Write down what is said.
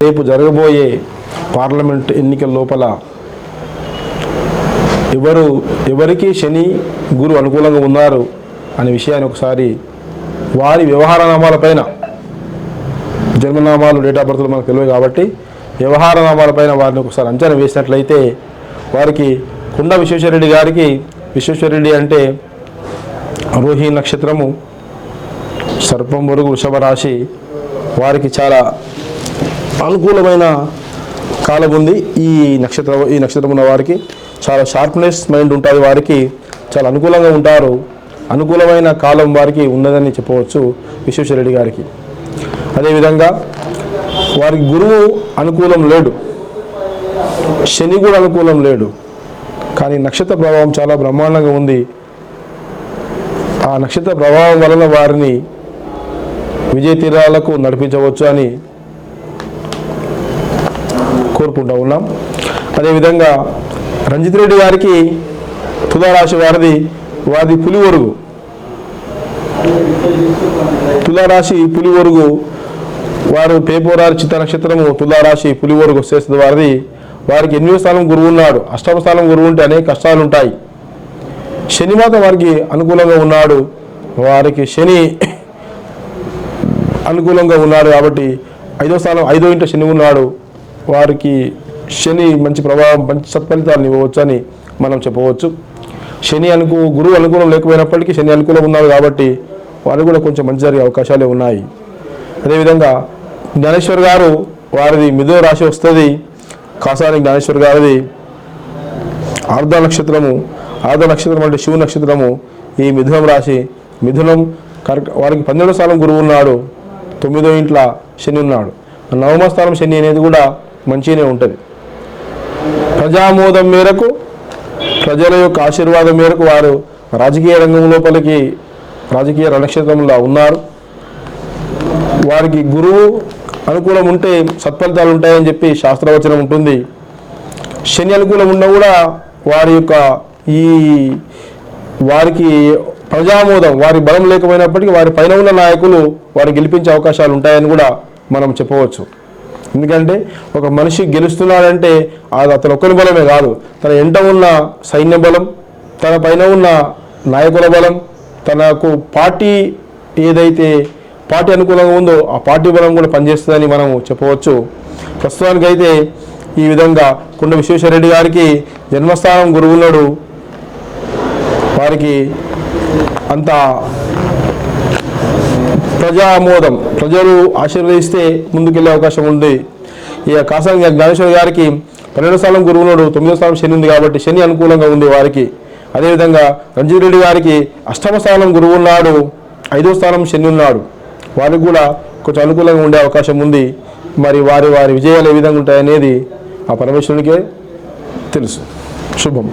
రేపు జరగబోయే పార్లమెంట్ ఎన్నికల లోపల ఎవరు ఎవరికి శని గురు అనుకూలంగా ఉన్నారు అనే విషయాన్ని ఒకసారి వారి వ్యవహార నామాలపైన జన్మనామాలు డేట్ ఆఫ్ బర్త్లు మనకు తెలియదు కాబట్టి వ్యవహార నామాలపైన వారిని ఒకసారి అంచనా వేసినట్లయితే వారికి కుండ విశ్వేశ్వరరెడ్డి గారికి విశ్వేశ్వరరెడ్డి అంటే అరోహి నక్షత్రము సర్పం వరకు వృషభ రాశి వారికి చాలా అనుకూలమైన కాలం ఉంది. ఈ నక్షత్రం ఈ నక్షత్రం ఉన్న వారికి చాలా షార్ప్నెస్ మైండ్ ఉంటుంది. వారికి చాలా అనుకూలంగా ఉంటారు. అనుకూలమైన కాలం వారికి ఉన్నదని చెప్పవచ్చు విశ్వేశ్వరరెడ్డి గారికి. అదేవిధంగా వారికి గురువు అనుకూలం లేడు. శని కూడా అనుకూలం లేడు. కానీ నక్షత్ర ప్రభావం చాలా బ్రహ్మాండంగా ఉంది. ఆ నక్షత్ర ప్రభావం వలన వారిని విజయ తీరాలకు నడిపించవచ్చు అని కోరుకుంటూ ఉన్నాం. అదేవిధంగా రంజిత్ రెడ్డి గారికి తులారాశి వారిది వారిది పులివరుగు. తులారాశి పులివరుగు వారు పేపోరారు చిత్త నక్షత్రము తులారాశి పులివరుగు శ్రేష్ఠ వారిది. వారికి ఎనిమిదో స్థానం గురువు ఉన్నాడు. అష్టమ స్థానం గురువు ఉంటే అనేక కష్టాలు ఉంటాయి. శనిమాత వారికి అనుకూలంగా ఉన్నాడు. వారికి శని అనుకూలంగా ఉన్నాడు కాబట్టి ఐదో స్థానం ఐదో ఇంట శని ఉన్నాడు. వారికి శని మంచి ప్రభావం మంచి సత్ఫలితాలను ఇవ్వవచ్చు అని మనం చెప్పవచ్చు. శని అనుకూ గురువు అనుకూలం లేకపోయినప్పటికీ శని అనుకూలం ఉన్నారు కాబట్టి వారికి కూడా కొంచెం మంచి జరిగే అవకాశాలే ఉన్నాయి. అదేవిధంగా జ్ఞానేశ్వర్ గారు వారిది మిథున రాశి వస్తుంది. కాసాని జ్ఞానేశ్వర్ గారిది ఆర్ధ నక్షత్రము ఆర్ధ నక్షత్రం అంటే శివ నక్షత్రము. ఈ మిథునం రాశి మిథునం కరెక్ట్ వారికి పన్నెండో స్థానం గురువు ఉన్నాడు. తొమ్మిదో ఇంట్ల శని ఉన్నాడు. నవమ స్థానం శని అనేది కూడా మంచిగానే ఉంటుంది. ప్రజామోదం మేరకు ప్రజల యొక్క ఆశీర్వాదం మేరకు వారు రాజకీయ రంగం లోపలికి రాజకీయ రణక్షేత్రంలో ఉన్నారు. వారికి గురువు అనుకూలం ఉంటే సత్ఫలితాలు ఉంటాయని చెప్పి శాస్త్రవచనం ఉంటుంది. శని అనుకూలం ఉన్నా కూడా వారి యొక్క ఈ వారికి ప్రజామోదం వారి బలం లేకపోయినప్పటికీ వారి పైన ఉన్న నాయకులు వారు గెలిపించే అవకాశాలు ఉంటాయని కూడా మనం చెప్పవచ్చు. ఎందుకంటే ఒక మనిషి గెలుస్తున్నాడంటే అది అతను ఒక్కరి బలమే కాదు. తన ఎంట ఉన్న సైన్య బలం తన పైన ఉన్న నాయకుల బలం తనకు పార్టీ ఏదైతే పార్టీ అనుకూలంగా ఉందో ఆ పార్టీ బలం కూడా పనిచేస్తుందని మనం చెప్పవచ్చు. ప్రస్తుతానికైతే ఈ విధంగా కుండ విశ్వేశ్వరరెడ్డి గారికి జన్మస్థానం గురువున్నాడు. వారికి అంత ప్రజా ఆమోదం ప్రజలు ఆశీర్వదిస్తే ముందుకెళ్ళే అవకాశం ఉంది. ఇక కాసం జ్ఞానేశ్వర గారికి పన్నెండు స్థానం గురువునుడు తొమ్మిదో స్థానం శని ఉంది కాబట్టి శని అనుకూలంగా ఉంది వారికి. అదేవిధంగా రంజిత్ రెడ్డి గారికి అష్టమ స్థానం గురువు ఉన్నాడు ఐదో స్థానం శని ఉన్నాడు. వారికి కూడా కొంచెం అనుకూలంగా ఉండే అవకాశం ఉంది. మరి వారి వారి విజయాలు ఏ విధంగా ఉంటాయనేది ఆ పరమేశ్వరునికే తెలుసు. శుభం.